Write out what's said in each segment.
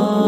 Oh.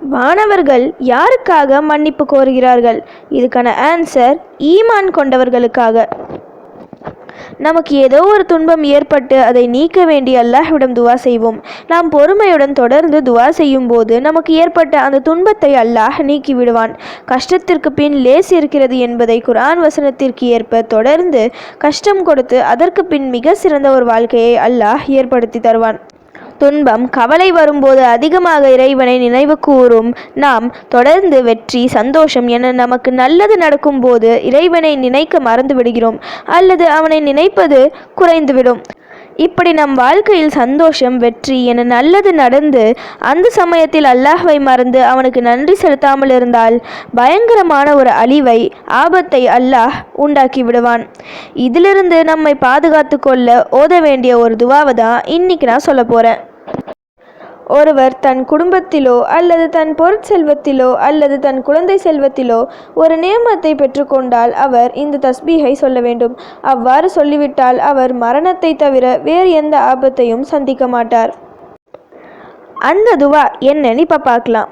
மாணவர்கள் யாருக்காக மன்னிப்பு கோருகிறார்கள்? இதுக்கான ஆன்சர் ஈமான் கொண்டவர்களுக்காக. நமக்கு ஏதோ ஒரு துன்பம் ஏற்பட்டு அதை நீக்க வேண்டி அல்லாஹ்விடம் துவா செய்வோம். நாம் பொறுமையுடன் தொடர்ந்து துவா செய்யும் போது நமக்கு ஏற்பட்ட அந்த துன்பத்தை அல்லாஹ் நீக்கி விடுவான் கஷ்டத்திற்கு பின் லேஸ் இருக்கிறது என்பதை குரான் வசனத்திற்கு ஏற்ப தொடர்ந்து கஷ்டம் கொடுத்து அதற்கு பின் மிக சிறந்த ஒரு வாழ்க்கையை அல்லாஹ் ஏற்படுத்தி தருவான். துன்பம் கவலை வரும்போது அதிகமாக இறைவனை நினைவு கூறும். நாம் தொடர்ந்து வெற்றி சந்தோஷம் என நமக்கு நல்லது நடக்கும்போது இறைவனை நினைக்க மறந்து விடுகிறோம் அல்லது அவனை நினைப்பது குறைந்துவிடும். இப்படி நம் வாழ்க்கையில் சந்தோஷம் வெற்றி என நல்லது நடந்து அந்த சமயத்தில் அல்லாஹ்வை மறந்து அவனுக்கு நன்றி செலுத்தாமல் இருந்தால் பயங்கரமான ஒரு அழிவை ஆபத்தை அல்லாஹ் உண்டாக்கி விடுவான். இதிலிருந்து நம்மை பாதுகாத்து கொள்ள ஓத வேண்டிய ஒரு துவாவை தான் இன்னைக்கு நான் சொல்ல போகிறேன் ஒருவர் தன் குடும்பத்திலோ அல்லது தன் பொருட்செல்வத்திலோ அல்லது தன் குழந்தை செல்வத்திலோ ஒரு நியமத்தை பெற்றுக்கொண்டால் அவர் இந்த தஸ்பீகை சொல்ல வேண்டும் அவ்வாறு சொல்லிவிட்டால் அவர் மரணத்தை தவிர வேறு எந்த ஆபத்தையும் சந்திக்க மாட்டார் அந்த துவா என்னன்னு இப்போ பார்க்கலாம்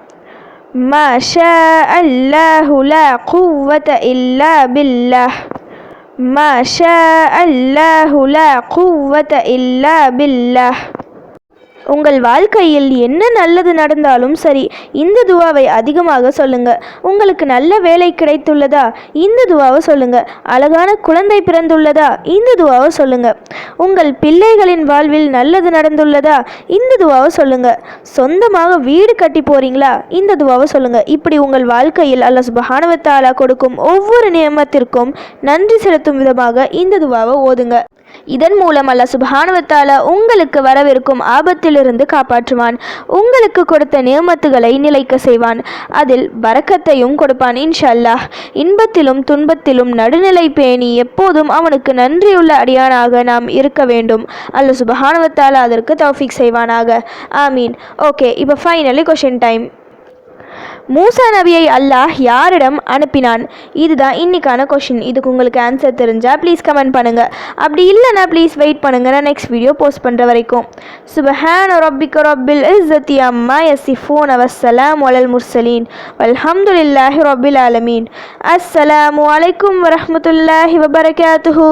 ما شاء الله لا قوة إلا بالله ما شاء الله لا قوة إلا بالله உங்கள் வாழ்க்கையில் என்ன நல்லது நடந்தாலும் சரி இந்த துவாவை அதிகமாக சொல்லுங்க. உங்களுக்கு நல்ல வேலை கிடைத்துள்ளதா? இந்த துவாவை சொல்லுங்க. அழகான குழந்தை பிறந்துள்ளதா? இந்த துவாவை சொல்லுங்க. உங்கள் பிள்ளைகளின் வாழ்வில் நல்லது நடந்துள்ளதா? இந்த துவாவை சொல்லுங்க. சொந்தமாக வீடு கட்டி போறீங்களா? இந்த துவாவை சொல்லுங்க. இப்படி உங்கள் வாழ்க்கையில் அல்ல சுபஹானவத்தாலா கொடுக்கும் ஒவ்வொரு நியமத்திற்கும் நன்றி செலுத்தும் விதமாக இந்த துவாவை ஓதுங்க. இதன் மூலம் அல்ல சுபானுவத்தால உங்களுக்கு வரவிருக்கும் ஆபத்திலிருந்து காப்பாற்றுவான். உங்களுக்கு கொடுத்த நியமத்துகளை நிலைக்க செய்வான். அதில் வரக்கத்தையும் கொடுப்பான் இன்ஷா அல்லாஹ் இன்பத்திலும் துன்பத்திலும் நடுநிலை பேணி எப்போதும் அவனுக்கு நன்றியுள்ள அடியானாக நாம் இருக்க வேண்டும். அல்ல சுபஹானுவத்தால அதற்கு தௌஃபிக் செய்வானாக. ஆமீன். ஓகே இப்போ ஃபைனலி கொஷின் டைம் மூசா நபியை அல்லாஹ் யாரிடம் அனுப்பினான்? இதுதான் இன்னைக்கான கொஷின் இதுக்கு உங்களுக்கு ஆன்சர் தெரிஞ்சால் ப்ளீஸ் கமெண்ட் பண்ணுங்கள் அப்படி இல்லைன்னா ப்ளீஸ் வெயிட் பண்ணுங்கள் நான் நெக்ஸ்ட் வீடியோ போஸ்ட் பண்ணுற வரைக்கும். சுபஹான் ரப்பிக்க ரப்பில் இஸ்ஸத்தி அம்மா யசிஃபூன் அவசலாம் ஒலல் முர்சலீன் வல்ஹம்துலில்லாஹி ரப்பில் ஆலமீன். அஸ்ஸலாமு அலைக்கும் வரமத்துல்லாஹி வபரகாத்துஹு.